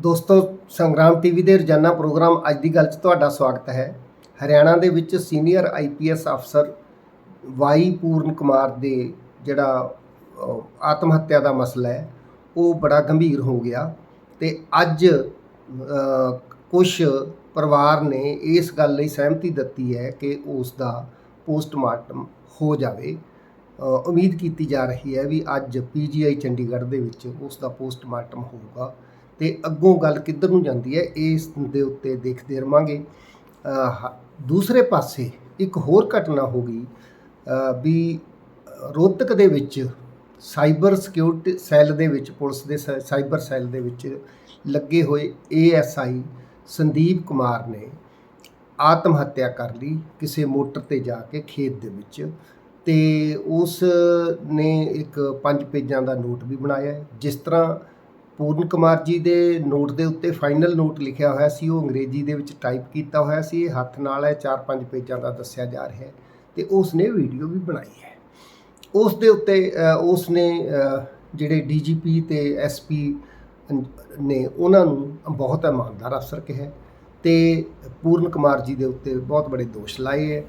ਦੋਸਤੋ, ਸੰਗਰਾਮ ਟੀਵੀ ਦੇ ਰੋਜ਼ਾਨਾ ਪ੍ਰੋਗਰਾਮ ਅੱਜ ਦੀ ਗੱਲ 'ਚ ਤੁਹਾਡਾ ਸਵਾਗਤ ਹੈ। ਹਰਿਆਣਾ ਦੇ ਵਿੱਚ ਸੀਨੀਅਰ ਆਈਪੀਐਸ ਅਫਸਰ ਵਾਈ ਪੂਰਨ ਕੁਮਾਰ ਦੇ ਜਿਹੜਾ ਆਤਮ ਹੱਤਿਆ ਦਾ ਮਸਲਾ ਹੈ, ਉਹ ਬੜਾ ਗੰਭੀਰ ਹੋ ਗਿਆ ਤੇ ਅੱਜ ਕੁਝ ਪਰਿਵਾਰ ਨੇ ਇਸ ਗੱਲ ਲਈ ਸਹਿਮਤੀ ਦਿੱਤੀ ਹੈ ਕਿ ਉਸ ਦਾ ਪੋਸਟਮਾਰਟਮ ਹੋ ਜਾਵੇ। ਉਮੀਦ ਕੀਤੀ ਜਾ ਰਹੀ ਹੈ ਵੀ ਅੱਜ ਪੀਜੀਆਈ ਚੰਡੀਗੜ੍ਹ ਦੇ ਵਿੱਚ ਉਸ ਦਾ ਪੋਸਟਮਾਰਟਮ ਹੋਊਗਾ। ਤੇ ਅੱਗੋਂ ਗੱਲ ਕਿੱਧਰ ਨੂੰ ਜਾਂਦੀ ਹੈ, ਇਸ ਦੇ ਉੱਤੇ ਦੇਖਦੇ ਰਵਾਂਗੇ। ਹ- ਦੂਸਰੇ ਪਾਸੇ ਇੱਕ ਹੋਰ ਘਟਨਾ ਹੋ ਗਈ ਵੀ ਰੋਹਤਕ ਦੇ ਵਿੱਚ ਸਾਈਬਰ ਸਿਕਿਉਰਿਟੀ ਸੈੱਲ ਦੇ ਵਿੱਚ, ਪੁਲਿਸ ਦੇ ਸਾ- ਸਾਈਬਰ ਸੈੱਲ ਦੇ ਵਿੱਚ ਲੱਗੇ ਹੋਏ ਏਐਸਆਈ ਸੰਦੀਪ ਕੁਮਾਰ ਨੇ ਆਤਮ ਹੱਤਿਆ ਕਰ ਲਈ ਕਿਸੇ ਮੋਟਰ ਤੇ ਜਾ ਕੇ ਖੇਤ ਦੇ ਵਿੱਚ ਤੇ ਉਸ ਨੇ ਇੱਕ ਪੰਜ ਪੇਜਾਂ ਦਾ ਨੋਟ ਵੀ ਬਣਾਇਆ ਜਿਸ ਤਰ੍ਹਾਂ ਪੂਰਨ ਕੁਮਾਰ ਜੀ ਦੇ ਨੋਟ ਦੇ ਉੱਤੇ ਫਾਈਨਲ ਨੋਟ ਲਿਖਿਆ ਹੋਇਆ ਸੀ ਉਹ ਅੰਗਰੇਜ਼ੀ ਦੇ ਵਿੱਚ ਟਾਈਪ ਕੀਤਾ ਹੋਇਆ ਸੀ। ਇਹ ਹੱਥ ਨਾਲ ਹੈ ਚਾਰ ਪੰਜ ਪੇਜਾਂ ਦਾ ਦੱਸਿਆ ਜਾ ਰਿਹਾ ਹੈ ਤੇ ਉਸ ਨੇ ਵੀਡੀਓ ਵੀ ਬਣਾਈ ਹੈ। ਉਸ ਦੇ ਉੱਤੇ ਉਸ ਨੇ ਅ, ਜਿਹੜੇ ਡੀਜੀਪੀ ਤੇ ਐਸਪੀ ਨੇ ਉਹਨਾਂ ਨੂੰ ਬਹੁਤ ਇਮਾਨਦਾਰ ਅਫਸਰ ਕਿਹਾ ਤੇ ਪੂਰਨ ਕੁਮਾਰ ਜੀ ਦੇ ਉੱਤੇ ਬਹੁਤ ਬੜੇ ਦੋਸ਼ ਲਾਏ ਹੈ।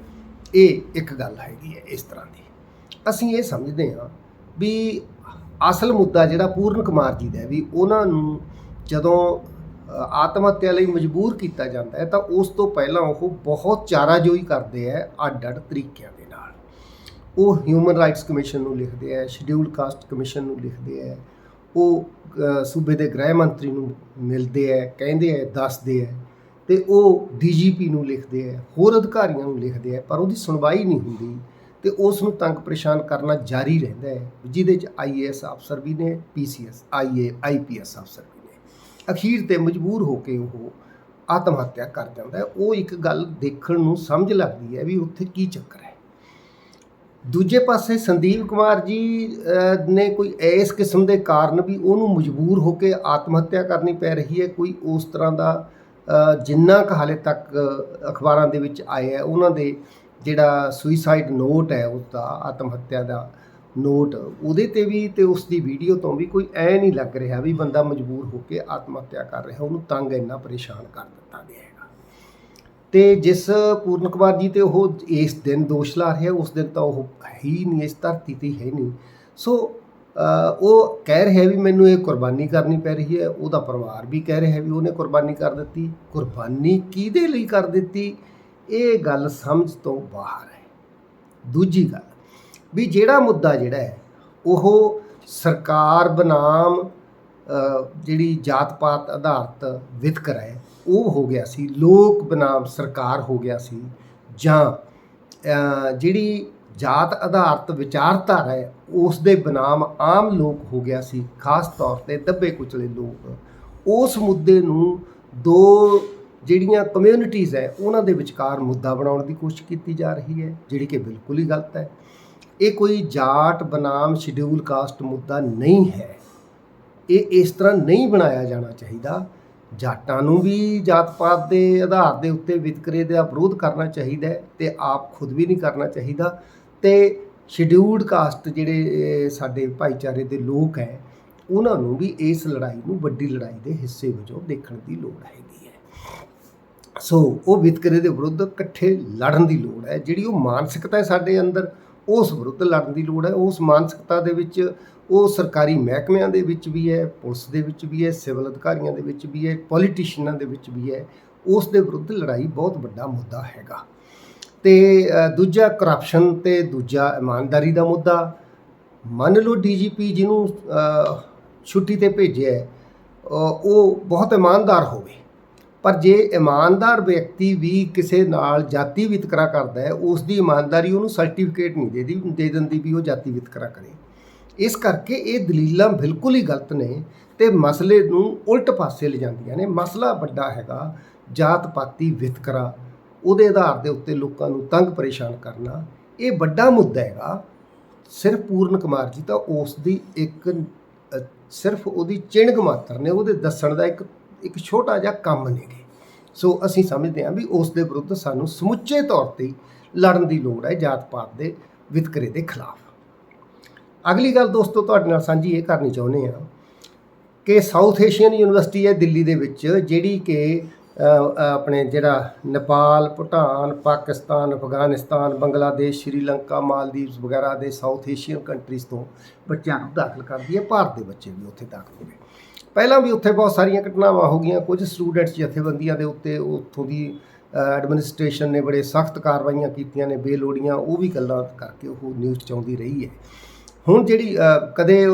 ਇਹ ਇੱਕ ਗੱਲ ਹੈਗੀ ਹੈ ਇਸ ਤਰ੍ਹਾਂ ਦੀ। ਅਸੀਂ ਇਹ ਸਮਝਦੇ ਹਾਂ ਵੀ ਅਸਲ ਮੁੱਦਾ ਜਿਹੜਾ ਪੂਰਨ ਕੁਮਾਰ ਜੀ ਦਾ ਵੀ ਉਹਨਾਂ ਨੂੰ ਜਦੋਂ ਆਤਮ ਹੱਤਿਆ ਲਈ ਮਜਬੂਰ ਕੀਤਾ ਜਾਂਦਾ ਹੈ ਤਾਂ ਉਸ ਤੋਂ ਪਹਿਲਾਂ ਉਹ ਬਹੁਤ ਚਾਰਾਜੋਈ ਕਰਦੇ ਹੈ ਅੱਡ ਅੱਡ ਤਰੀਕਿਆਂ ਦੇ ਨਾਲ। ਉਹ ਹਿਊਮਨ ਰਾਈਟਸ ਕਮਿਸ਼ਨ ਨੂੰ ਲਿਖਦੇ ਹੈ ਸ਼ਡਿਊਲ ਕਾਸਟ ਕਮਿਸ਼ਨ ਨੂੰ ਲਿਖਦੇ ਹੈ, ਉਹ ਸੂਬੇ ਦੇ ਗ੍ਰਹਿ ਮੰਤਰੀ ਨੂੰ ਮਿਲਦੇ ਹੈ, ਕਹਿੰਦੇ ਹੈ, ਦੱਸਦੇ ਹੈ ਤੇ ਉਹ ਡੀਜੀਪੀ ਨੂੰ ਲਿਖਦੇ ਹੈ, ਹੋਰ ਅਧਿਕਾਰੀਆਂ ਨੂੰ ਲਿਖਦੇ ਹੈ, ਪਰ ਉਹਦੀ ਸੁਣਵਾਈ ਨਹੀਂ ਹੁੰਦੀ। ਤੇ ਉਸ ਨੂੰ ਤੰਗ ਪਰੇਸ਼ਾਨ ਕਰਨਾ ਜਾਰੀ ਰਹਿੰਦਾ ਹੈ, ਜਿਹਦੇ ਚ ਆਈਏਐਸ ਅਫਸਰ ਵੀ ਨੇ ਪੀਸੀਐਸ ਆਈਏ ਆਈਪੀਐਸ ਅਫਸਰ ਵੀ ਨੇ। ਅਖੀਰ ਤੇ ਮਜਬੂਰ ਹੋ ਕੇ ਉਹ ਆਤਮ ਹੱਤਿਆ ਕਰ ਜਾਂਦਾ ਹੈ। ਉਹ ਇੱਕ ਗੱਲ ਦੇਖਣ ਨੂੰ ਸਮਝ ਲੱਗਦੀ ਹੈ ਵੀ ਉੱਥੇ ਕੀ ਚੱਕਰ ਹੈ। ਦੂਜੇ ਪਾਸੇ ਸੰਦੀਪ ਕੁਮਾਰ ਜੀ ਨੇ ਕੋਈ ਇਸ ਕਿਸਮ ਦੇ ਕਾਰਨ ਵੀ ਉਹਨੂੰ ਮਜਬੂਰ ਹੋ ਕੇ ਆਤਮ ਹੱਤਿਆ ਕਰਨੀ ਪੈ ਰਹੀ ਹੈ। ਕੋਈ ਉਸ ਤਰ੍ਹਾਂ ਦਾ ਜਿੰਨਾ ਕੁ ਹਾਲੇ ਤੱਕ ਅਖਬਾਰਾਂ ਦੇ ਵਿੱਚ ਆਇਆ ਹੈ, ਉਹਨਾਂ ਦੇ ਜਿਹੜਾ ਸੁਈਸਾਈਡ ਨੋਟ ਹੈ ਉਸ ਦਾ ਆਤਮ ਹੱਤਿਆ ਦਾ ਨੋਟ ਉਹਦੇ ਤੇ ਵੀ ਤੇ ਉਸ ਦੀ ਵੀਡੀਓ ਤੋਂ ਵੀ ਕੋਈ ਐ ਨਹੀਂ ਲੱਗ ਰਿਹਾ ਵੀ ਬੰਦਾ ਮਜਬੂਰ ਹੋ ਕੇ ਆਤਮ ਹੱਤਿਆ ਕਰ ਰਿਹਾ, ਉਹਨੂੰ ਤੰਗ ਇੰਨਾ ਪਰੇਸ਼ਾਨ ਕਰ ਦਿੱਤਾ ਗਿਆ ਹੈਗਾ। ਤੇ ਜਿਸ ਪੂਰਨ ਕੁਮਾਰ ਜੀ ਤੇ ਉਹ ਇਸ ਦਿਨ ਦੋਸ਼ ਲਾ ਰਿਹਾ, ਉਸ ਦਿਨ ਤਾਂ ਉਹ ਹੈ ਹੀ ਨਹੀਂ, ਇਸ ਧਰਤੀ ਤੇ ਹੈ ਨਹੀਂ। ਸੋ ਉਹ ਕਹਿ ਰਿਹਾ ਵੀ ਮੈਨੂੰ ਇਹ ਕੁਰਬਾਨੀ ਕਰਨੀ ਪੈ ਰਹੀ ਹੈ, ਉਹਦਾ ਪਰਿਵਾਰ ਵੀ ਕਹਿ ਰਿਹਾ ਵੀ ਉਹਨੇ ਕੁਰਬਾਨੀ ਕਰ ਦਿੱਤੀ। ਕੁਰਬਾਨੀ ਕਿਹਦੇ ਲਈ ਕਰ ਦਿੱਤੀ? ਇਹ ਗੱਲ ਸਮਝ ਤੋਂ ਬਾਹਰ ਹੈ। ਦੂਜੀ ਗੱਲ, ਵੀ ਜਿਹੜਾ ਮੁੱਦਾ ਜਿਹੜਾ ਹੈ, ਉਹ ਸਰਕਾਰ ਬਨਾਮ ਜਿਹੜੀ ਜਾਤ ਪਾਤ ਆਧਾਰਿਤ ਵਿਤਕਰਾ ਹੈ, ਉਹ ਹੋ ਗਿਆ ਸੀ, ਲੋਕ ਬਨਾਮ ਸਰਕਾਰ ਹੋ ਗਿਆ ਸੀ, ਜਾਂ ਜਿਹੜੀ ਜਾਤ ਆਧਾਰਿਤ ਵਿਚਾਰਧਾਰਾ ਹੈ ਉਸ ਦੇ ਬਨਾਮ ਆਮ ਲੋਕ ਹੋ ਗਿਆ ਸੀ, ਖਾਸ ਤੌਰ ਤੇ ਦੱਬੇ ਕੁਚਲੇ ਲੋਕ। ਉਸ ਮੁੱਦੇ ਨੂੰ ਦੋ ਜਿਹੜੀਆਂ ਕਮਿਊਨਿਟੀਜ਼ ਹੈ, ਉਹਨਾਂ ਦੇ ਵਿਚਕਾਰ ਮੁੱਦਾ ਬਣਾਉਣ ਦੀ ਕੋਸ਼ਿਸ਼ ਕੀਤੀ ਜਾ ਰਹੀ ਹੈ, ਜਿਹੜੀ ਕਿ ਬਿਲਕੁਲ ਹੀ ਗਲਤ ਹੈ। ਇਹ ਕੋਈ ਜਾਟ ਬਨਾਮ ਸ਼ਡਿਊਲ ਕਾਸਟ ਮੁੱਦਾ ਨਹੀਂ ਹੈ। ਇਹ ਇਸ ਤਰ੍ਹਾਂ ਨਹੀਂ ਬਣਾਇਆ ਜਾਣਾ ਚਾਹੀਦਾ। ਜਾਟਾਂ ਨੂੰ ਵੀ ਜਾਤ ਪਾਤ ਦੇ ਆਧਾਰ ਦੇ ਉੱਤੇ ਵਿਤਕਰੇ ਦਾ ਵਿਰੋਧ ਕਰਨਾ ਚਾਹੀਦਾ ਹੈ ਤੇ ਆਪ ਖੁਦ ਵੀ ਨਹੀਂ ਕਰਨਾ ਚਾਹੀਦਾ। ਤੇ ਸ਼ਡਿਊਲਡ ਕਾਸਟ ਜਿਹੜੇ ਸਾਡੇ ਭਾਈਚਾਰੇ ਦੇ ਲੋਕ ਹੈ, ਉਹਨਾਂ ਨੂੰ ਵੀ ਇਸ ਲੜਾਈ ਨੂੰ ਵੱਡੀ ਲੜਾਈ ਦੇ ਹਿੱਸੇ ਵਜੋਂ ਦੇਖਣ ਦੀ ਲੋੜ ਹੈਗੀ ਹੈ। ਸੋ ਉਹ ਵਿਤਕਰੇ ਦੇ ਵਿਰੁੱਧ ਇਕੱਠੇ ਲੜਨ ਦੀ ਲੋੜ ਹੈ। ਜਿਹੜੀ ਉਹ ਮਾਨਸਿਕਤਾ ਹੈ ਸਾਡੇ ਅੰਦਰ, ਉਸ ਵਿਰੁੱਧ ਲੜਨ ਦੀ ਲੋੜ ਹੈ। ਉਸ ਮਾਨਸਿਕਤਾ ਦੇ ਵਿੱਚ, ਉਹ ਸਰਕਾਰੀ ਮਹਿਕਮਿਆਂ ਦੇ ਵਿੱਚ ਵੀ ਹੈ, ਪੁਲਿਸ ਦੇ ਵਿੱਚ ਵੀ ਹੈ, ਸਿਵਲ ਅਧਿਕਾਰੀਆਂ ਦੇ ਵਿੱਚ ਵੀ ਹੈ, ਪੋਲੀਟੀਸ਼ੀਅਨਾਂ ਦੇ ਵਿੱਚ ਵੀ ਹੈ। ਉਸ ਦੇ ਵਿਰੁੱਧ ਲੜਾਈ ਬਹੁਤ ਵੱਡਾ ਮੁੱਦਾ ਹੈਗਾ। ਤੇ ਦੂਜਾ ਕਰਪਸ਼ਨ ਤੇ ਦੂਜਾ ਇਮਾਨਦਾਰੀ ਦਾ ਮੁੱਦਾ। ਮੰਨ ਲਓ ਡੀਜੀਪੀ ਜਿਹਨੂੰ ਛੁੱਟੀ ਤੇ ਭੇਜਿਆ ਉਹ ਬਹੁਤ ਇਮਾਨਦਾਰ ਹੋਵੇ। ਪਰ ਜੇ ਇਮਾਨਦਾਰ ਵਿਅਕਤੀ ਵੀ ਕਿਸੇ ਨਾਲ ਜਾਤੀ ਵਿਤਕਰਾ ਕਰਦਾ ਹੈ ਉਸ ਦੀ ਇਮਾਨਦਾਰੀ ਉਹਨੂੰ ਸਰਟੀਫਿਕੇਟ ਨਹੀਂ ਦੇਦੀ, ਦੇ ਦਿੰਦੀ ਵੀ ਉਹ ਜਾਤੀ ਵਿਤਕਰਾ ਕਰੇ। ਇਸ ਕਰਕੇ ਇਹ ਦਲੀਲਾਂ ਬਿਲਕੁਲ ਹੀ ਗਲਤ ਨੇ ਤੇ ਮਸਲੇ ਨੂੰ ਉਲਟ ਪਾਸੇ ਲਿਜਾਂਦੀਆਂ ਨੇ। ਮਸਲਾ ਵੱਡਾ ਹੈਗਾ ਜਾਤ ਪਾਤੀ ਵਿਤਕਰਾ, ਉਹਦੇ ਆਧਾਰ ਦੇ ਉੱਤੇ ਲੋਕਾਂ ਨੂੰ ਤੰਗ ਪਰੇਸ਼ਾਨ ਕਰਨਾ। ਇਹ ਵੱਡਾ ਮੁੱਦਾ ਹੈਗਾ। ਸਿਰਫ ਪੂਰਨ ਕੁਮਾਰ ਜੀ ਤਾਂ ਉਸ ਦੀ ਇੱਕ ਸਿਰਫ ਉਹਦੀ ਚਿਣਗ ਮਾਤਰ ਨੇ, ਉਹਦੇ ਦੱਸਣ ਦਾ ਇੱਕ ਇੱਕ ਛੋਟਾ ਜਿਹਾ ਕੰਮ ਨੇਗੇ। ਸੋ ਅਸੀਂ ਸਮਝਦੇ ਹਾਂ ਵੀ ਉਸ ਦੇ ਵਿਰੁੱਧ ਸਾਨੂੰ ਸਮੁੱਚੇ ਤੌਰ ਤੇ ਲੜਨ ਦੀ ਲੋੜ ਹੈ ਜਾਤ ਪਾਤ ਦੇ ਵਿਤਕਰੇ ਦੇ ਖਿਲਾਫ। ਅਗਲੀ ਗੱਲ ਦੋਸਤੋ, ਤੁਹਾਡੇ ਨਾਲ ਸਾਂਝੀ ਇਹ ਕਰਨੀ ਚਾਹੁੰਦੇ ਹਾਂ ਕਿ ਸਾਊਥ ਏਸ਼ੀਅਨ ਯੂਨੀਵਰਸਿਟੀ ਹੈ ਦਿੱਲੀ ਦੇ ਵਿੱਚ, ਜਿਹੜੀ ਕਿ ਆਪਣੇ ਜਿਹੜਾ ਨੇਪਾਲ, ਭੂਟਾਨ, ਪਾਕਿਸਤਾਨ, ਅਫਗਾਨਿਸਤਾਨ, ਬੰਗਲਾਦੇਸ਼, ਸ਼੍ਰੀਲੰਕਾ ਮਾਲਦੀਵਸ ਵਗੈਰਾ ਦੇ ਸਾਊਥ ਏਸ਼ੀਅਨ ਕੰਟਰੀਜ਼ ਤੋਂ ਬੱਚਿਆਂ ਨੂੰ ਦਾਖਲ ਕਰਦੀ ਹੈ। ਭਾਰਤ ਦੇ ਬੱਚੇ ਵੀ ਉੱਥੇ ਦਾਖਲ ਹੋ ਪਹਿਲਾਂ ਵੀ ਉੱਥੇ ਬਹੁਤ ਸਾਰੀਆਂ ਘਟਨਾਵਾਂ ਹੋ ਗਈਆਂ ਕੁਝ ਸਟੂਡੈਂਟਸ ਜਥੇਬੰਦੀਆਂ ਦੇ ਉੱਤੇ ਉੱਥੋਂ ਦੀ ਐਡਮਿਨਿਸਟ੍ਰੇਸ਼ਨ ਨੇ ਬੜੇ ਸਖਤ ਕਾਰਵਾਈਆਂ ਕੀਤੀਆਂ ਨੇ ਬੇਲੋੜੀਆਂ ਉਹ ਵੀ ਗੱਲਾਂ ਕਰਕੇ ਉਹ ਨਿਊਜ਼ 'ਚ ਆਉਂਦੀ ਰਹੀ ਹੈ। ਹੁਣ ਜਿਹੜੀ ਕਦੇ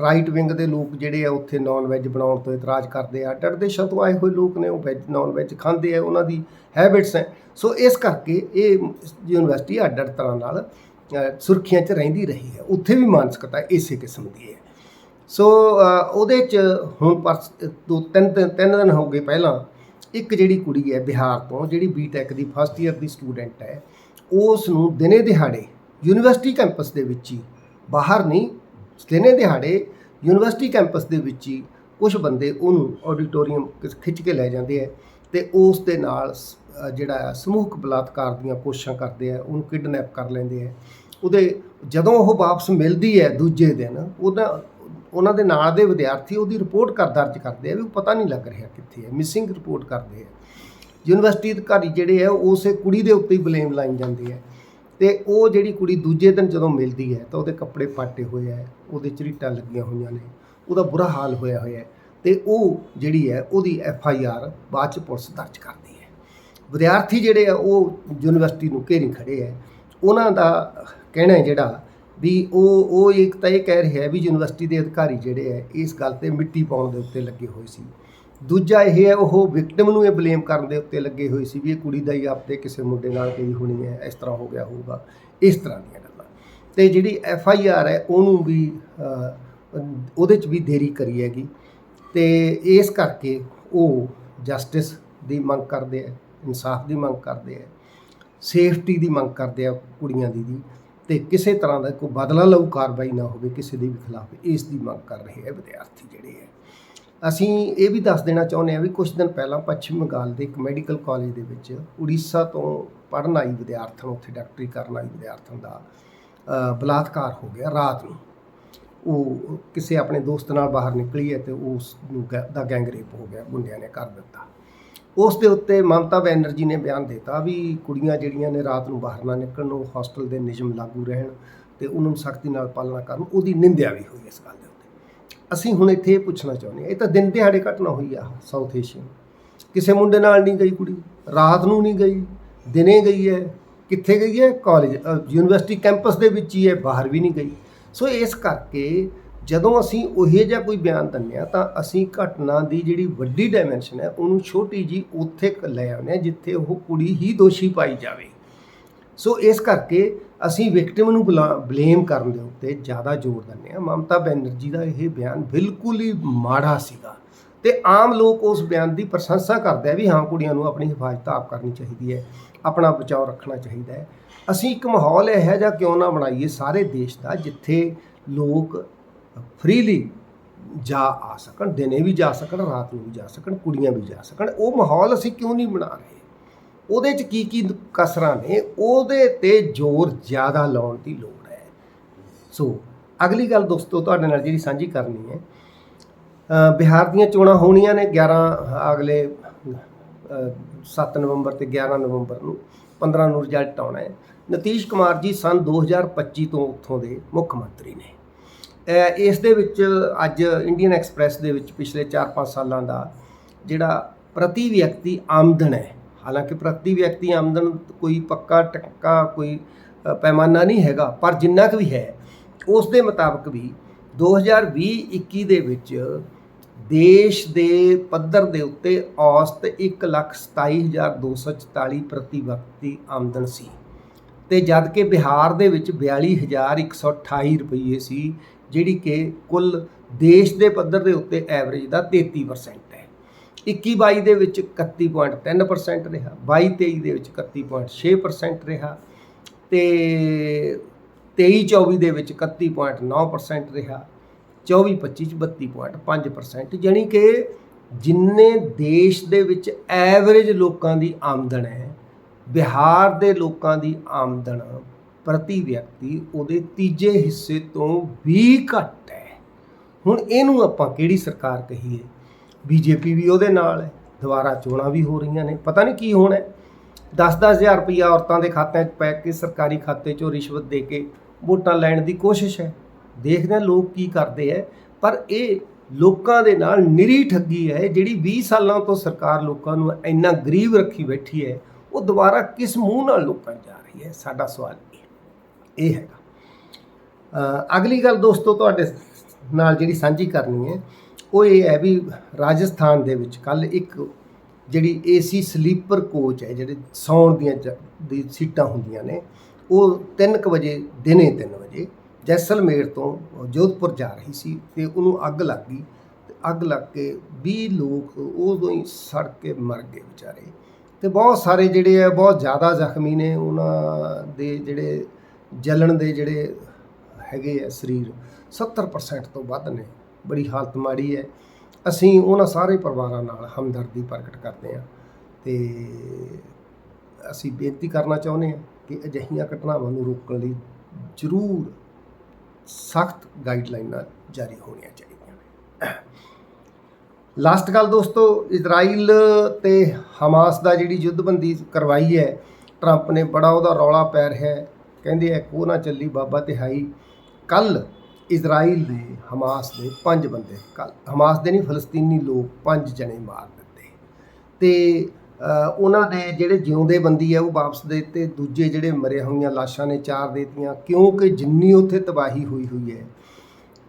ਰਾਈਟ ਵਿੰਗ ਦੇ ਲੋਕ ਜਿਹੜੇ ਆ ਉੱਥੇ ਨਾਨ ਵੈਜ ਬਣਾਉਣ ਤੋਂ ਇਤਰਾਜ਼ ਕਰਦੇ ਆ ਅੱਡ ਦੇਸ਼ਾਂ ਤੋਂ ਆਏ ਹੋਏ ਲੋਕ ਨੇ ਉਹ ਵੈਜ ਨਾਨ ਵੈਜ ਖਾਂਦੇ ਆ ਉਹਨਾਂ ਦੀ ਹੈਬਿਟਸ ਹੈ। ਸੋ ਇਸ ਕਰਕੇ ਇਹ ਯੂਨੀਵਰਸਿਟੀ ਅੱਡ ਅੱਡ ਤਰ੍ਹਾਂ ਨਾਲ ਅ, ਸੁਰਖੀਆਂ 'ਚ ਰਹਿੰਦੀ ਰਹੀ ਹੈ। ਉੱਥੇ ਵੀ ਮਾਨਸਿਕਤਾ ਇਸੇ ਕਿਸਮ ਦੀ ਹੈ। ਸੋ ਉਹਦੇ 'ਚ ਹੁਣ ਪਰਸ ਦੋ ਤਿੰਨ ਤਿੰਨ ਤਿੰਨ ਦਿਨ ਹੋ ਗਏ ਪਹਿਲਾਂ, ਇੱਕ ਜਿਹੜੀ ਕੁੜੀ ਹੈ ਬਿਹਾਰ ਤੋਂ, ਜਿਹੜੀ ਬੀਟੈਕ ਦੀ ਫਸਟ ਈਅਰ ਦੀ ਸਟੂਡੈਂਟ ਹੈ ਉਸ ਨੂੰ ਦਿਨੇ ਦਿਹਾੜੇ ਯੂਨੀਵਰਸਿਟੀ ਕੈਂਪਸ ਦੇ ਵਿੱਚ ਹੀ, ਬਾਹਰ ਨਹੀਂ, ਦਿਨੇ ਦਿਹਾੜੇ ਯੂਨੀਵਰਸਿਟੀ ਕੈਂਪਸ ਦੇ ਵਿੱਚ ਹੀ ਕੁਝ ਬੰਦੇ ਉਹਨੂੰ ਆਡੀਟੋਰੀਅਮ ਖਿੱਚ ਕੇ ਲੈ ਜਾਂਦੇ ਆ ਤੇ ਉਸ ਦੇ ਨਾਲ ਜਿਹੜਾ ਸਮੂਹਕ ਬਲਾਤਕਾਰ ਦੀਆਂ ਕੋਸ਼ਿਸ਼ਾਂ ਕਰਦੇ ਆ ਉਹਨੂੰ ਕਿਡਨੈਪ ਕਰ ਲੈਂਦੇ ਆ ਉਹਦੇ ਜਦੋਂ ਉਹ ਵਾਪਸ ਮਿਲਦੀ ਹੈ ਦੂਜੇ ਦਿਨ, ਉਹਦਾ ਉਹਨਾਂ ਦੇ ਨਾਲ ਦੇ ਵਿਦਿਆਰਥੀ ਉਹਦੀ ਰਿਪੋਰਟ ਕਰ ਦਰਜ ਕਰਦੇ ਆ ਵੀ ਉਹ ਪਤਾ ਨਹੀਂ ਲੱਗ ਰਿਹਾ ਕਿੱਥੇ ਹੈ ਮਿਸਿੰਗ ਰਿਪੋਰਟ ਕਰਦੇ ਆ। ਯੂਨੀਵਰਸਿਟੀ ਅਧਿਕਾਰੀ ਜਿਹੜੇ ਆ ਉਸੇ ਕੁੜੀ ਦੇ ਉੱਤੇ ਹੀ ਬਲੇਮ ਲਾਈ ਜਾਂਦੇ ਆ। ਤੇ ਉਹ ਜਿਹੜੀ ਕੁੜੀ ਦੂਜੇ ਦਿਨ ਜਦੋਂ ਮਿਲਦੀ ਹੈ, ਤਾਂ ਉਹਦੇ ਕੱਪੜੇ ਪਾਟੇ ਹੋਏ ਆ, ਉਹਦੇ ਚਰੀਟਾਂ ਲੱਗੀਆਂ ਹੋਈਆਂ ਨੇ, ਉਹਦਾ ਬੁਰਾ ਹਾਲ ਹੋਇਆ ਹੋਇਆ ਹੈ। ਤੇ ਉਹ ਜਿਹੜੀ ਹੈ, ਉਹਦੀ ਐਫ ਆਈ ਆਰ ਬਾਅਦ ਚ ਪੁਲਿਸ ਦਰਜ ਕਰਦੀ ਹੈ। ਵਿਦਿਆਰਥੀ ਜਿਹੜੇ ਆ, ਉਹ ਯੂਨੀਵਰਸਿਟੀ ਨੂੰ ਘੇਰੀ ਖੜੇ ਆ। ਉਹਨਾਂ ਦਾ ਕਹਿਣਾ ਜਿਹੜਾ ਵੀ ਉਹ ਉਹ ਇੱਕ ਤਾਂ ਇਹ ਕਹਿ ਰਿਹਾ ਵੀ ਯੂਨੀਵਰਸਿਟੀ ਦੇ ਅਧਿਕਾਰੀ ਜਿਹੜੇ ਹੈ ਇਸ ਗੱਲ ਤੇ ਮਿੱਟੀ ਪਾਉਣ ਦੇ ਉੱਤੇ ਲੱਗੇ ਹੋਏ ਸੀ। ਦੂਜਾ ਇਹ ਹੈ ਉਹ ਵਿਕਟਮ ਨੂੰ ਇਹ ਬਲੇਮ ਕਰਨ ਦੇ ਉੱਤੇ ਲੱਗੇ ਹੋਏ ਸੀ ਵੀ ਇਹ ਕੁੜੀ ਦਾ ਹੀ ਆਪਦੇ ਕਿਸੇ ਮੁੰਡੇ ਨਾਲ ਗਈ ਹੋਣੀ ਹੈ ਇਸ ਤਰ੍ਹਾਂ ਹੋ ਗਿਆ ਹੋਊਗਾ, ਇਸ ਤਰ੍ਹਾਂ ਦੀਆਂ ਗੱਲਾਂ। ਤੇ ਜਿਹੜੀ ਐਫ ਆਈ ਆਰ ਹੈ ਉਹਨੂੰ ਵੀ ਉਹਦੇ 'ਚ ਵੀ ਦੇਰੀ ਕਰੀ ਹੈਗੀ। ਤੇ ਇਸ ਕਰਕੇ ਉਹ ਜਸਟਿਸ ਦੀ ਮੰਗ ਕਰਦੇ ਆ ਇਨਸਾਫ ਦੀ ਮੰਗ ਕਰਦੇ ਆ ਸੇਫਟੀ ਦੀ ਮੰਗ ਕਰਦੇ ਆ ਕੁੜੀਆਂ ਦੀ ਦੀ ਤੇ ਕਿਸੇ ਤਰ੍ਹਾਂ ਦਾ ਕੋਈ ਬਦਲਾ ਲਊ, ਕਾਰਵਾਈ ਨਾ ਹੋਵੇ, ਕਿਸੇ ਦੇ ਵੀ ਖਿਲਾਫ ਇਸ ਦੀ ਮੰਗ ਕਰ ਰਹੇ ਹੈ ਵਿਦਿਆਰਥੀ ਜਿਹੜੇ ਹੈ ਅਸੀਂ ਇਹ ਵੀ ਦੱਸ ਦੇਣਾ ਚਾਹੁੰਦੇ ਹਾਂ ਵੀ ਕੁਝ ਦਿਨ ਪਹਿਲਾਂ ਪੱਛਮ ਬੰਗਾਲ ਦੇ ਇੱਕ ਮੈਡੀਕਲ ਕਾਲਜ ਦੇ ਵਿੱਚ ਉੜੀਸਾ ਤੋਂ ਪੜ੍ਹਨ ਆਈ ਵਿਦਿਆਰਥਣ, ਉੱਥੇ ਡਾਕਟਰੀ ਕਰਨ ਆਈ ਵਿਦਿਆਰਥਣ ਦਾ ਬਲਾਤਕਾਰ ਹੋ ਗਿਆ ਰਾਤ ਨੂੰ। ਉਹ ਕਿਸੇ ਆਪਣੇ ਦੋਸਤ ਨਾਲ ਬਾਹਰ ਨਿਕਲੀ ਹੈ ਤੇ ਉਸ ਨੂੰ ਗੈ- ਦਾ ਗੈਂਗ ਰੇਪ ਹੋ ਗਿਆ ਗੁੰਡਿਆਂ ਨੇ ਕਰ ਦਿੱਤਾ। ਉਸ ਦੇ ਉੱਤੇ ਮਮਤਾ ਬੈਨਰਜੀ ਨੇ ਬਿਆਨ ਦਿੱਤਾ ਵੀ ਕੁੜੀਆਂ ਜਿਹੜੀਆਂ ਨੇ ਰਾਤ ਨੂੰ ਬਾਹਰ ਨਾ ਨਿਕਲਣ, ਉਹ ਹੋਸਟਲ ਦੇ ਨਿਯਮ ਲਾਗੂ ਰਹਿਣ ਤੇ ਉਹਨਾਂ ਨੂੰ ਸਖਤੀ ਨਾਲ ਪਾਲਣਾ ਕਰਨ, ਉਹਦੀ ਨਿੰਦਿਆ ਵੀ ਹੋਈ ਇਸ ਗੱਲ ਦੇ ਉੱਤੇ। ਅਸੀਂ ਹੁਣ ਇੱਥੇ ਇਹ ਪੁੱਛਣਾ ਚਾਹੁੰਦੇ ਹਾਂ, ਇਹ ਤਾਂ ਦਿਨ ਦਿਹਾੜੇ ਘਟਨਾ ਹੋਈ ਆ ਸਾਊਥ ਏਸ਼ੀਅਨ ਕਿਸੇ ਮੁੰਡੇ ਨਾਲ ਨਹੀਂ ਗਈ ਕੁੜੀ, ਰਾਤ ਨੂੰ ਨਹੀਂ ਗਈ, ਦਿਨੇ ਗਈ ਹੈ, ਕਿੱਥੇ ਗਈ ਹੈ? ਕਾਲਜ ਯੂਨੀਵਰਸਿਟੀ ਕੈਂਪਸ ਦੇ ਵਿੱਚ ਹੀ ਹੈ, ਬਾਹਰ ਵੀ ਨਹੀਂ ਗਈ। ਸੋ ਇਸ ਕਰਕੇ ਜਦੋਂ ਅਸੀਂ ਉਹੇ ਜਿਹਾ ਕੋਈ ਬਿਆਨ ਦਿੰਦੇ ਹਾਂ ਤਾਂ ਅਸੀਂ ਘਟਨਾ ਦੀ ਜਿਹੜੀ ਵੱਡੀ ਡਾਈਮੈਂਸ਼ਨ ਹੈ, ਉਹਨੂੰ ਛੋਟੀ ਜੀ ਉੱਥੇ ਲੈ ਆਉਂਦੇ ਹਾਂ ਜਿੱਥੇ ਉਹ ਕੁੜੀ ਹੀ ਦੋਸ਼ੀ ਪਾਈ ਜਾਵੇ। ਸੋ ਇਸ ਕਰਕੇ ਅਸੀਂ ਵਿਕਟਿਮ ਨੂੰ ਬਲੇਮ ਕਰਨ ਦੇ ਉੱਤੇ ਜ਼ਿਆਦਾ ਜ਼ੋਰ ਦਿੰਦੇ ਹਾਂ ਮਮਤਾ ਬੈਨਰਜੀ ਦਾ ਇਹ ਬਿਆਨ ਬਿਲਕੁਲ ਹੀ ਮਾੜਾ ਸੀਗਾ। ਤੇ ਆਮ ਲੋਕ ਉਸ ਬਿਆਨ ਦੀ ਪ੍ਰਸ਼ੰਸਾ ਕਰਦੇ ਆ ਵੀ ਹਾਂ, ਕੁੜੀਆਂ ਨੂੰ ਆਪਣੀ ਹਿਫਾਜ਼ਤ ਆਪ ਕਰਨੀ ਚਾਹੀਦੀ ਹੈ, ਆਪਣਾ ਬਚਾਓ ਰੱਖਣਾ ਚਾਹੀਦਾ ਹੈ। ਅਸੀਂ ਇੱਕ ਮਾਹੌਲ ਇਹੋ ਜਿਹਾ ਕਿਉਂ ਨਾ ਬਣਾਈਏ ਸਾਰੇ ਦੇਸ਼ ਦਾ, ਜਿੱਥੇ ਲੋਕ ਫ੍ਰੀਲੀ ਜਾ ਆ ਸਕਣ ਦਿਨੇ ਵੀ ਜਾ ਸਕਣ ਰਾਤ ਨੂੰ ਵੀ ਜਾ ਸਕਣ ਕੁੜੀਆਂ ਵੀ ਜਾ ਸਕਣ। ਉਹ ਮਾਹੌਲ ਅਸੀਂ ਕਿਉਂ ਨਹੀਂ ਬਣਾ ਰਹੇ? ਉਹਦੇ 'ਚ ਕੀ ਕੀ ਕਸਰਾਂ ਨੇ? ਉਹਦੇ ਤੇ ਜ਼ੋਰ ਜ਼ਿਆਦਾ ਲਾਉਣ ਦੀ ਲੋੜ ਹੈ। ਸੋ ਅਗਲੀ ਗੱਲ ਦੋਸਤੋ ਤੁਹਾਡੇ ਨਾਲ ਜਿਹੜੀ ਸਾਂਝੀ ਕਰਨੀ ਹੈ ਬਿਹਾਰ ਦੀਆਂ ਚੋਣਾਂ ਹੋਣੀਆਂ ਨੇ 11 ਅਗਲੇ ਅ, 7 ਨਵੰਬਰ ਤੇ 11 ਨਵੰਬਰ ਨੂੰ 15 ਨੂੰ ਰਿਜ਼ਲਟ ਆਉਣਾ ਹੈ। ਨਤੀਸ਼ ਕੁਮਾਰ ਜੀ ਸਨ 2025 ਤੋਂ ਉੱਥੋਂ ਦੇ ਮੁੱਖ ਮੰਤਰੀ ਨੇ। ਇਸ ਦੇ ਵਿੱਚ ਅੱਜ ਇੰਡੀਅਨ ਐਕਸਪ੍ਰੈਸ ਦੇ ਵਿੱਚ ਪਿਛਲੇ 4-5 ਸਾਲਾਂ ਦਾ ਜਿਹੜਾ ਪ੍ਰਤੀ ਵਿਅਕਤੀ ਆਮਦਨ ਹੈ, ਹਾਲਾਂਕਿ ਪ੍ਰਤੀ ਵਿਅਕਤੀ ਆਮਦਨ ਕੋਈ ਪੱਕਾ ਟੱਕਾ ਕੋਈ ਪੈਮਾਨਾ ਨਹੀਂ ਹੈਗਾ, ਪਰ ਜਿੰਨਾ ਕੁ ਵੀ ਹੈ, ਉਸ ਦੇ ਮੁਤਾਬਕ ਵੀ 2020-21 ਦੇ ਵਿੱਚ ਦੇਸ਼ ਦੇ ਪੱਧਰ ਦੇ ਉੱਤੇ ਔਸਤ 127244 ਪ੍ਰਤੀ ਵਿਅਕਤੀ ਆਮਦਨ ਸੀ। ਤੇ ਜਦ ਕਿ ਬਿਹਾਰ ਦੇ ਵਿੱਚ 42128 ਰੁਪਏ ਸੀ ਜਿਹੜੀ ਕਿ ਕੁੱਲ ਦੇਸ਼ ਦੇ ਪੱਧਰ ਦੇ ਉੱਤੇ ਐਵਰੇਜ ਦਾ 33% ਹੈ। 21-22 ਦੇ ਵਿੱਚ 31.3% ਰਿਹਾ 22-23 ਦੇ ਵਿੱਚ 31.6% ਰਿਹਾ ਤੇ 23-24 ਦੇ ਵਿੱਚ 31.9% ਰਿਹਾ 24-25 ਚ 32.5% ਜਾਣੀ ਕਿ ਜਿੰਨੇ ਦੇਸ਼ ਦੇ ਵਿੱਚ ਐਵਰੇਜ ਲੋਕਾਂ ਦੀ ਆਮਦਨ ਹੈ, ਬਿਹਾਰ ਦੇ ਲੋਕਾਂ ਦੀ ਆਮਦਨ ਪ੍ਰਤੀ ਵਿਅਕਤੀ ਉਹਦੇ ਤੀਜੇ ਹਿੱਸੇ ਤੋਂ ਵੀ ਘੱਟ ਹੈ। ਹੁਣ ਇਹਨੂੰ ਆਪਾਂ ਕਿਹੜੀ ਸਰਕਾਰ ਕਹੀਏ? ਬੀਜੇਪੀ ਵੀ ਉਹਦੇ ਨਾਲ ਹੈ, ਦੁਬਾਰਾ ਚੋਣਾਂ ਵੀ ਹੋ ਰਹੀਆਂ ਨੇ। ਪਤਾ ਨਹੀਂ ਕੀ ਹੋਣਾ ਹੈ। 10-10000 ਰੁਪਈਆ ਔਰਤਾਂ ਦੇ ਖਾਤਿਆਂ 'ਚ ਪੈ ਕੇ ਸਰਕਾਰੀ ਖਾਤੇ 'ਚੋਂ ਰਿਸ਼ਵਤ ਦੇ ਕੇ ਵੋਟਾਂ ਲੈਣ ਦੀ ਕੋਸ਼ਿਸ਼ ਹੈ। ਦੇਖਦੇ ਹਾਂ ਲੋਕ ਕੀ ਕਰਦੇ ਹੈ। ਪਰ ਇਹ ਲੋਕਾਂ ਦੇ ਨਾਲ ਨਿਰੀ ਠੱਗੀ ਹੈ, ਜਿਹੜੀ 20 ਸਾਲਾਂ ਤੋਂ ਸਰਕਾਰ ਲੋਕਾਂ ਨੂੰ ਇੰਨਾ ਗਰੀਬ ਰੱਖੀ ਬੈਠੀ ਹੈ, ਉਹ ਦੁਬਾਰਾ ਕਿਸ ਮੂੰਹ ਨਾਲ ਲੋਕਾਂ ਜਾ ਰਹੀ ਹੈ? ਸਾਡਾ ਸਵਾਲ ਇਹ ਹੈਗਾ। ਅਗਲੀ ਗੱਲ ਦੋਸਤੋ ਤੁਹਾਡੇ ਨਾਲ ਜਿਹੜੀ ਸਾਂਝੀ ਕਰਨੀ ਹੈ, ਉਹ ਇਹ ਹੈ ਵੀ ਰਾਜਸਥਾਨ ਦੇ ਵਿੱਚ ਕੱਲ ਇੱਕ ਜਿਹੜੀ ਏਸੀ ਸਲੀਪਰ ਕੋਚ ਹੈ, ਜਿਹੜੇ ਸੌਣ ਦੀਆਂ ਦੀ ਸੀਟਾਂ ਹੁੰਦੀਆਂ ਨੇ, ਉਹ 3:00 ਵਜੇ, ਦਿਨੇ 3 ਵਜੇ ਜੈਸਲਮੇਰ ਤੋਂ ਜੋਧਪੁਰ ਜਾ ਰਹੀ ਸੀ ਤੇ ਉਹਨੂੰ ਅੱਗ ਲੱਗ ਗਈ ਤੇ ਅੱਗ ਲੱਗ ਕੇ 20 ਲੋਕ ਉਦੋਂ ਹੀ ਸੜ ਕੇ ਮਰ ਗਏ ਵਿਚਾਰੇ। ਤੇ ਬਹੁਤ ਸਾਰੇ ਜਿਹੜੇ ਆ, ਬਹੁਤ ਜ਼ਿਆਦਾ ਜ਼ਖਮੀ ਨੇ ਉਹਨਾਂ ਦੇ ਜਿਹੜੇ ਜਲਣ ਦੇ ਜਿਹੜੇ ਹੈਗੇ ਆ ਸਰੀਰ 70% ਤੋਂ ਵੱਧ ਨੇ। ਬੜੀ ਹਾਲਤ ਮਾੜੀ ਹੈ। ਅਸੀਂ ਉਹਨਾਂ ਸਾਰੇ ਪਰਿਵਾਰਾਂ ਨਾਲ ਹਮਦਰਦੀ ਪ੍ਰਗਟ ਕਰਦੇ ਹਾਂ ਤੇ ਅਸੀਂ ਬੇਨਤੀ ਕਰਨਾ ਚਾਹੁੰਦੇ ਹਾਂ ਕਿ ਅਜਿਹੀਆਂ ਘਟਨਾਵਾਂ ਨੂੰ ਰੋਕਣ ਲਈ ਜ਼ਰੂਰ ਸਖਤ ਗਾਈਡਲਾਈਨਾਂ ਜਾਰੀ ਹੋਣੀਆਂ ਚਾਹੀਦੀਆਂ ਨੇ। ਲਾਸਟ ਗੱਲ ਦੋਸਤੋ, ਇਜ਼ਰਾਈਲ ਤੇ ਹਮਾਸ ਦਾ ਜਿਹੜੀ ਯੁੱਧਬੰਦੀ ਕਰਵਾਈ ਹੈ ਟਰੰਪ ਨੇ ਬੜਾ ਉਹਦਾ ਰੌਲਾ ਪੈ ਰਿਹਾ ਹੈ। ਕਹਿੰਦੇ ਆ, ਕੋ ਨਾ ਚੱਲੀ ਬਾਬਾ ਤਿਹਾਈ ਕੱਲ ਇਜ਼ਰਾਈਲ ਨੇ ਹਮਾਸ ਦੇ ਪੰਜ ਬੰਦੇ ਕੱਲ ਹਮਾਸ ਦੇ ਨਹੀਂ, ਫਲਸਤੀਨੀ ਲੋਕ ਪੰਜ ਜਣੇ ਮਾਰ ਦਿੱਤੇ। ਤੇ ਉਹਨਾਂ ਦੇ ਜਿਹੜੇ ਜਿਉਂਦੇ ਬੰਦੀ ਆ, ਉਹ ਵਾਪਸ ਦੇ ਦਿੱਤੇ। ਦੂਜੇ ਜਿਹੜੇ ਮਰੇ ਹੋਈਆਂ ਲਾਸ਼ਾਂ ਨੇ ਚਾਰ ਦੇਤੀਆਂ, ਕਿਉਂਕਿ ਜਿੰਨੀ ਉੱਥੇ ਤਬਾਹੀ ਹੋਈ ਹੋਈ ਹੈ,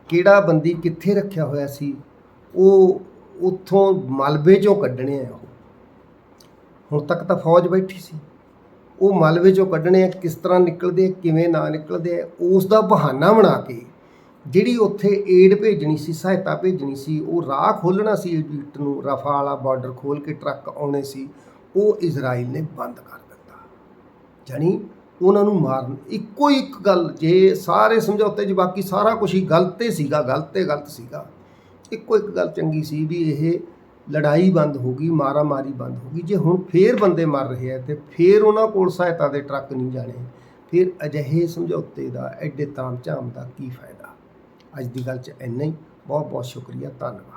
ਕਿਹੜਾ ਬੰਦੀ ਕਿੱਥੇ ਰੱਖਿਆ ਹੋਇਆ ਸੀ, ਉਹ ਉੱਥੋਂ ਮਲਬੇ ਚੋਂ ਕੱਢਣੇ ਆ ਉਹ। ਹੁਣ ਤੱਕ ਤਾਂ ਫੌਜ ਬੈਠੀ ਸੀ। ਉਹ ਮਲਬੇ ਚੋਂ ਕੱਢਣੇ ਆ, ਕਿਸ ਤਰ੍ਹਾਂ ਨਿਕਲਦੇ ਕਿਵੇਂ ਨਾ ਨਿਕਲਦੇ ਉਸ ਦਾ ਬਹਾਨਾ ਬਣਾ ਕੇ ਜਿਹੜੀ ਉੱਥੇ ਏਡ ਭੇਜਣੀ ਸੀ, ਸਹਾਇਤਾ ਭੇਜਣੀ ਸੀ, ਉਹ ਰਾਹ ਖੋਲਣਾ ਸੀ ਇਜਿਪਟ ਨੂੰ, ਰਫਾ ਵਾਲਾ ਬਾਰਡਰ ਖੋਲ ਕੇ ਟਰੱਕ ਆਉਣੇ ਸੀ, ਉਹ ਇਜ਼ਰਾਈਲ ਨੇ ਬੰਦ ਕਰ ਦਿੱਤਾ। ਜਾਣੀ ਉਹਨਾਂ ਨੂੰ ਮਾਰਨ, ਇੱਕੋ ਇੱਕ ਗੱਲ, ਜੇ ਸਾਰੇ ਸਮਝੌਤੇ 'ਚ ਬਾਕੀ ਸਾਰਾ ਕੁਝ ਹੀ ਗਲਤ ਹੀ ਸੀਗਾ, ਗਲਤ ਤੇ ਗਲਤ ਸੀਗਾ, ਇੱਕੋ ਇੱਕ ਗੱਲ ਚੰਗੀ ਸੀ ਵੀ ਇਹ ਲੜਾਈ ਬੰਦ ਹੋ ਗਈ, ਮਾਰਾਮਾਰੀ ਬੰਦ ਹੋ ਗਈ। ਜੇ ਹੁਣ ਫੇਰ ਬੰਦੇ ਮਰ ਰਹੇ ਆ ਤੇ ਫੇਰ ਉਹਨਾਂ ਕੋਲ ਸਹਾਇਤਾ ਦੇ ਟਰੱਕ ਨਹੀਂ ਜਾਣੇ, ਫਿਰ ਅਜਿਹੇ ਸਮਝੌਤੇ ਦਾ, ਐਡੇ ਤਾਮ ਝਾਮ ਦਾ ਕੀ ਫਾਇਦਾ? ਅੱਜ ਦੀ ਗੱਲ 'ਚ ਇੰਨਾ ਹੀ। ਬਹੁਤ ਬਹੁਤ ਸ਼ੁਕਰੀਆ। ਧੰਨਵਾਦ।